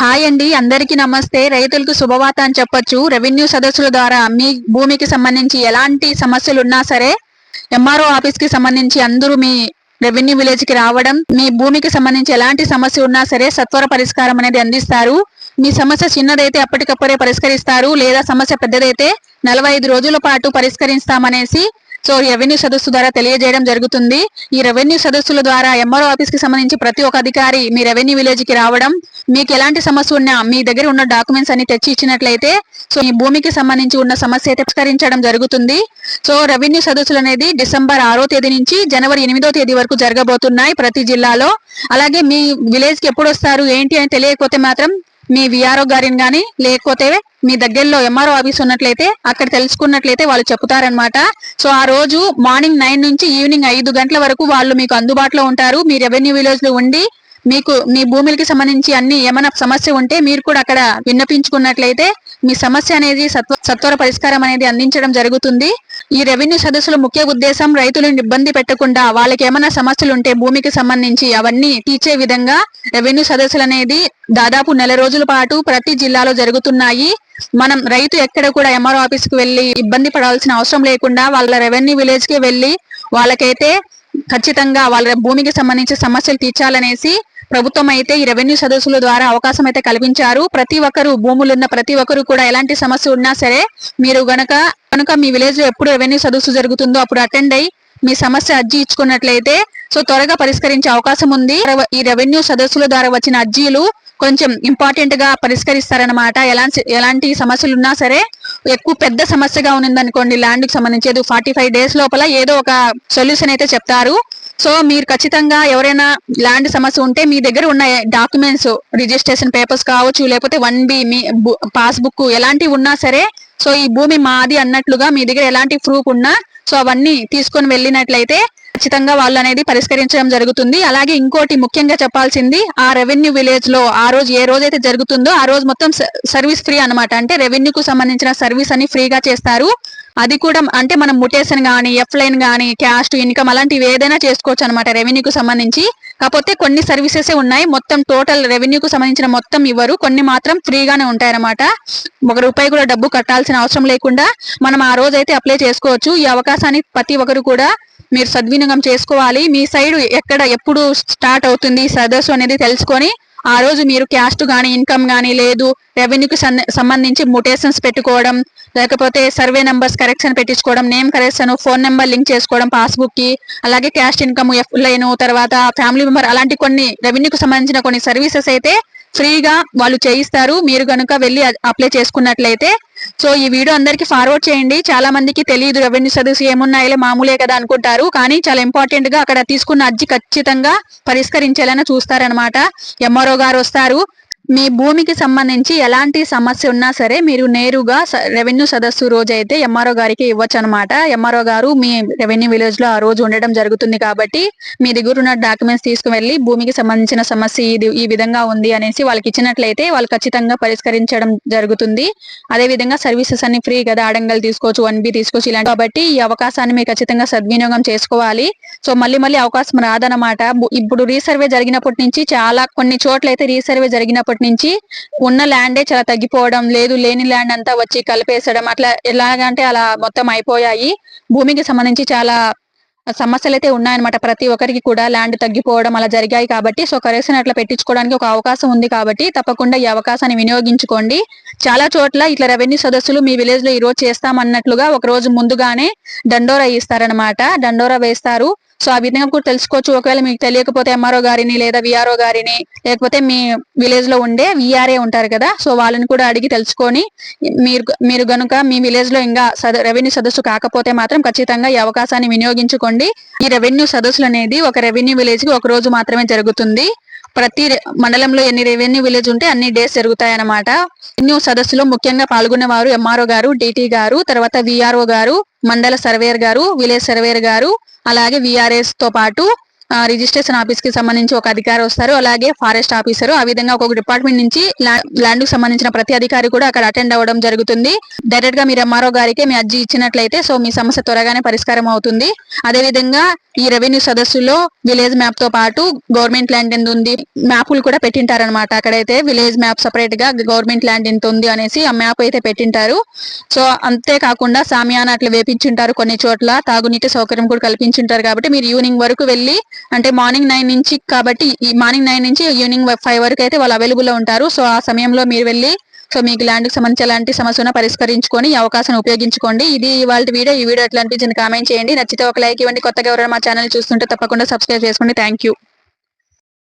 Hi అండి అందరికీ నమస్తే. రైతులకు శుభవార్త అని చెప్పొచ్చు. రెవెన్యూ సదస్సుల ద్వారా మీ భూమికి సంబంధించి ఎలాంటి సమస్యలు ఉన్నా సరే ఎంఆర్ఓ ఆఫీస్కి సంబంధించి అందరూ మీ రెవెన్యూ విలేజ్కి రావడం మీ భూమికి సంబంధించి ఎలాంటి సమస్య ఉన్నా సరే సత్వర పరిష్కారం అనేది అందిస్తారు. మీ సమస్య చిన్నదైతే అప్పటికప్పుడే పరిష్కరిస్తారు. లేదా సమస్య పెద్దదైతే నలభై ఐదు రోజుల పాటు పరిష్కరిస్తామనేసి సో రెవెన్యూ సదస్సు ద్వారా తెలియజేయడం జరుగుతుంది. ఈ రెవెన్యూ సదస్సుల ద్వారా ఎంఆర్ఓ ఆఫీస్కి సంబంధించి ప్రతి ఒక్క అధికారి మీ రెవెన్యూ విలేజ్కి రావడం మీకు ఎలాంటి సమస్య ఉన్నా మీ దగ్గర ఉన్న డాక్యుమెంట్స్ అన్ని తెచ్చి ఇచ్చినట్లయితే సో ఈ భూమికి సంబంధించి ఉన్న సమస్య అయితే పరిష్కరించడం జరుగుతుంది. సో రెవెన్యూ సదస్సులు అనేది డిసెంబర్ ఆరో తేదీ నుంచి జనవరి ఎనిమిదో తేదీ వరకు జరగబోతున్నాయి ప్రతి జిల్లాలో. అలాగే మీ విలేజ్కి ఎప్పుడు వస్తారు ఏంటి అని తెలియకపోతే మాత్రం మీ విఆర్ఓ గారిని కానీ లేకపోతే మీ దగ్గరలో ఎంఆర్ఓ ఆఫీస్ ఉన్నట్లయితే అక్కడ తెలుసుకున్నట్లయితే వాళ్ళు చెప్తారనమాట సో ఆ రోజు మార్నింగ్ నైన్ నుంచి ఈవినింగ్ ఐదు గంటల వరకు వాళ్ళు మీకు అందుబాటులో ఉంటారు. మీ రెవెన్యూ విలేజ్లో ఉండి మీకు మీ భూములకి సంబంధించి అన్ని ఏమైనా సమస్య ఉంటే మీరు కూడా అక్కడ విన్నపించుకున్నట్లయితే మీ సమస్య అనేది సత్వ సత్వర పరిష్కారం అనేది అందించడం జరుగుతుంది. ఈ రెవెన్యూ సదస్సుల ముఖ్య ఉద్దేశం రైతులను ఇబ్బంది పెట్టకుండా వాళ్ళకి ఏమైనా సమస్యలు ఉంటే భూమికి సంబంధించి అవన్నీ తీర్చే విధంగా రెవెన్యూ సదస్సులు అనేది దాదాపు నెల రోజుల పాటు ప్రతి జిల్లాలో జరుగుతున్నాయి. మనం రైతు ఎక్కడ కూడా ఎంఆర్ఓ ఆఫీస్కి వెళ్ళి ఇబ్బంది పడాల్సిన అవసరం లేకుండా వాళ్ళ రెవెన్యూ విలేజ్కి వెళ్ళి వాళ్ళకైతే ఖచ్చితంగా వాళ్ళ భూమికి సంబంధించి సమస్యలు తీర్చాలనేసి ప్రభుత్వం అయితే ఈ రెవెన్యూ సదస్సుల ద్వారా అవకాశం అయితే కల్పించారు. ప్రతి ఒక్కరు భూములున్న ప్రతి ఒక్కరు కూడా ఎలాంటి సమస్య ఉన్నా సరే మీరు గనక కనుక మీ విలేజ్లో ఎప్పుడు రెవెన్యూ సదస్సు జరుగుతుందో అప్పుడు అటెండ్ అయ్యి మీ సమస్య అర్జీ ఇచ్చుకున్నట్లయితే సో త్వరగా పరిష్కరించే అవకాశం ఉంది. ఈ రెవెన్యూ సదస్సుల ద్వారా వచ్చిన అర్జీలు కొంచెం ఇంపార్టెంట్గా పరిష్కరిస్తారనమాట ఎలాంటి ఎలాంటి సమస్యలు ఉన్నా సరే ఎక్కువ పెద్ద సమస్యగా ఉన్నదనుకోండి ల్యాండ్కి సంబంధించి ఫార్టీ ఫైవ్ డేస్ లోపల ఏదో ఒక సొల్యూషన్ అయితే చెప్తారు. సో మీరు ఖచ్చితంగా ఎవరైనా ల్యాండ్ సమస్య ఉంటే మీ దగ్గర ఉన్న డాక్యుమెంట్స్ రిజిస్ట్రేషన్ పేపర్స్ కావచ్చు లేకపోతే వన్ బి మీ పాస్బుక్ ఎలాంటివి ఉన్నా సరే సో ఈ భూమి మాది అన్నట్లుగా మీ దగ్గర ఎలాంటి ప్రూఫ్ ఉన్నా సో అవన్నీ తీసుకొని వెళ్ళినట్లయితే ఖచ్చితంగా వాళ్ళు అనేది పరిష్కరించడం జరుగుతుంది. అలాగే ఇంకోటి ముఖ్యంగా చెప్పాల్సింది ఆ రెవెన్యూ విలేజ్లో ఆ రోజు ఏ రోజు అయితే జరుగుతుందో ఆ రోజు మొత్తం సర్వీస్ ఫ్రీ అనమాట అంటే రెవెన్యూకు సంబంధించిన సర్వీస్ అని ఫ్రీగా చేస్తారు. అది కూడా అంటే మనం ముటేషన్ కానీ ఎఫ్ లైన్ కానీ క్యాస్ట్ ఇన్కమ్ అలాంటివి ఏదైనా చేసుకోవచ్చు అనమాట రెవెన్యూకి సంబంధించి. కాకపోతే కొన్ని సర్వీసెస్ ఉన్నాయి. మొత్తం టోటల్ రెవెన్యూకి సంబంధించిన మొత్తం ఇవ్వరు. కొన్ని మాత్రం ఫ్రీగానే ఉంటాయన్నమాట. ఒక రూపాయి కూడా డబ్బు కట్టాల్సిన అవసరం లేకుండా మనం ఆ రోజు అయితే అప్లై చేసుకోవచ్చు. ఈ అవకాశాన్ని ప్రతి ఒక్కరు కూడా మీరు సద్వినియోగం చేసుకోవాలి. మీ సైడ్ ఎక్కడ ఎప్పుడు స్టార్ట్ అవుతుంది సదస్సు అనేది తెలుసుకొని ఆ రోజు మీరు క్యాస్ట్ కానీ ఇన్కమ్ కానీ లేదు రెవెన్యూకి సంబంధించి ముటేషన్స్ పెట్టుకోవడం లేకపోతే survey numbers correction పెట్టించుకోవడం name correction phone number link చేసుకోవడం పాస్బుక్కి అలాగే క్యాస్ట్ ఇన్కమ్ ఎఫ్ లైన్ తర్వాత ఫ్యామిలీ మెంబర్ అలాంటి కొన్ని రెవెన్యూకి సంబంధించిన కొన్ని సర్వీసెస్ అయితే ఫ్రీగా వాళ్ళు చేయిస్తారు. మీరు కనుక వెళ్ళి అప్లై చేసుకున్నట్లయితే సో ఈ వీడియో అందరికి ఫార్వర్డ్ చేయండి. చాలా మందికి తెలియదు రెవెన్యూ సర్వీస్ ఏమున్నాయో మామూలే కదా అనుకుంటారు. కానీ చాలా ఇంపార్టెంట్గా అక్కడ తీసుకున్న అర్జీ ఖచ్చితంగా పరిష్కరించేలా చూస్తారనమాట ఎంఆర్ఓ గారు వస్తారు. మీ భూమికి సంబంధించి ఎలాంటి సమస్య ఉన్నా సరే మీరు నేరుగా రెవెన్యూ సదస్సు రోజు అయితే ఎంఆర్ఓ గారికి ఇవ్వచ్చు అనమాట ఎంఆర్ఓ గారు మీ రెవెన్యూ విలేజ్లో ఆ రోజు ఉండడం జరుగుతుంది కాబట్టి మీ దగ్గర ఉన్న డాక్యుమెంట్స్ తీసుకువెళ్ళి భూమికి సంబంధించిన సమస్య ఇది ఈ విధంగా ఉంది అనేసి వాళ్ళకి ఇచ్చినట్లయితే వాళ్ళు ఖచ్చితంగా పరిష్కరించడం జరుగుతుంది. అదే విధంగా సర్వీసెస్ అన్ని ఫ్రీ కదా ఆడంగల్ తీసుకోవచ్చు వన్ బి తీసుకోవచ్చు ఇలాంటి కాబట్టి ఈ అవకాశాన్ని మీరు ఖచ్చితంగా సద్వినియోగం చేసుకోవాలి. సో మళ్ళీ మళ్ళీ అవకాశం రాదనమాట ఇప్పుడు రీసర్వే జరిగినప్పటి నుంచి చాలా కొన్ని చోట్ల అయితే రీసర్వే జరిగినప్పటి అప్పటి నుంచి ఉన్న ల్యాండే చాలా తగ్గిపోవడం లేదు లేని ల్యాండ్ అంతా వచ్చి కలిపేసడం అట్లా ఎలాగంటే అలా మొత్తం అయిపోయాయి. భూమికి సంబంధించి చాలా సమస్యలు అయితే ఉన్నాయన్నమాట. ప్రతి ఒక్కరికి కూడా ల్యాండ్ తగ్గిపోవడం అలా జరిగాయి కాబట్టి సో కరెక్షన్ అట్లా పెట్టించుకోవడానికి ఒక అవకాశం ఉంది కాబట్టి తప్పకుండా ఈ అవకాశాన్ని వినియోగించుకోండి. చాలా చోట్ల ఇట్లా రెవెన్యూ సదస్సులు మీ విలేజ్లో ఈ రోజు చేస్తామన్నట్లుగా ఒక రోజు ముందుగానే దండోరా ఇస్తారనమాట దండోరా వేస్తారు. సో ఆ విధంగా కూడా తెలుసుకోవచ్చు. ఒకవేళ మీకు తెలియకపోతే ఎంఆర్ఓ గారిని లేదా విఆర్ఓ గారిని లేకపోతే మీ విలేజ్లో ఉండే విఆర్ఏ ఉంటారు కదా సో వాళ్ళని కూడా అడిగి తెలుసుకొని మీరు మీరు గనుక మీ విలేజ్లో ఇంకా రెవెన్యూ సదస్సు కాకపోతే మాత్రం ఖచ్చితంగా ఈ అవకాశాన్ని వినియోగించుకోండి. ఈ రెవెన్యూ సదస్సులు అనేది ఒక రెవెన్యూ విలేజ్కి ఒక రోజు మాత్రమే జరుగుతుంది. ప్రతి మండలంలో ఎన్ని రెవెన్యూ విలేజ్ ఉంటే అన్ని డేస్ జరుగుతాయి అన్నమాట రెవెన్యూ సదస్సులో ముఖ్యంగా పాల్గొనేవారు ఎంఆర్ఓ గారు డిటి గారు తర్వాత విఆర్ఓ గారు మండల సర్వేయర్ గారు విలేజ్ సర్వేయర్ గారు అలాగే విఆర్ఎస్తో పాటు రిజిస్ట్రేషన్ ఆఫీస్కి సంబంధించి ఒక అధికారి వస్తారు. అలాగే ఫారెస్ట్ ఆఫీసర్. ఆ విధంగా ఒక్కొక్క డిపార్ట్మెంట్ నుంచి ల్యాండ్కు సంబంధించిన ప్రతి అధికారి కూడా అక్కడ అటెండ్ అవ్వడం జరుగుతుంది. డైరెక్ట్గా మీరు ఎంఆర్ఓ గారికి మీ అర్జీ ఇచ్చినట్లయితే సో మీ సమస్య త్వరగానే పరిష్కారం అవుతుంది. అదే విధంగా ఈ రెవెన్యూ సదస్సులో విలేజ్ మ్యాప్తో పాటు గవర్నమెంట్ ల్యాండ్ ఎంత ఉంది మ్యాప్లు కూడా పెట్టింటారనమాట అక్కడైతే విలేజ్ మ్యాప్ సపరేట్గా గవర్నమెంట్ ల్యాండ్ ఎంత ఉంది అనేసి ఆ మ్యాప్ అయితే పెట్టింటారు. సో అంతేకాకుండా సామియాన అట్లా వేపించుంటారు కొన్ని చోట్ల. తాగునీటి సౌకర్యం కూడా కల్పించుంటారు కాబట్టి మీరు ఈవినింగ్ వరకు వెళ్ళి అంటే మార్నింగ్ నైన్ నుంచి కాబట్టి ఈ మార్నింగ్ నైన్ నుంచి ఈవినింగ్ ఫైవ్ వరకు అయితే వాళ్ళు అవైలబుల్లో ఉంటారు. సో ఆ సమయంలో మీరు వెళ్ళి సో మీకు ల్యాండ్కి సంబంధించి ఎలాంటి సమస్యను పరిష్కరించుకొని ఈ అవకాశాన్ని ఉపయోగించుకోండి. ఇది వాళ్ళ వీడియో ఈ వీడియో ఎట్లా అనిపించింది కామెంట్ చేయండి. నచ్చితే ఒక లైక్ ఇవ్వండి. కొత్తగా ఎవరైనా మా ఛానల్ చూస్తుంటే తప్పకుండా సబ్స్క్రైబ్ చేసుకోండి. Thank you.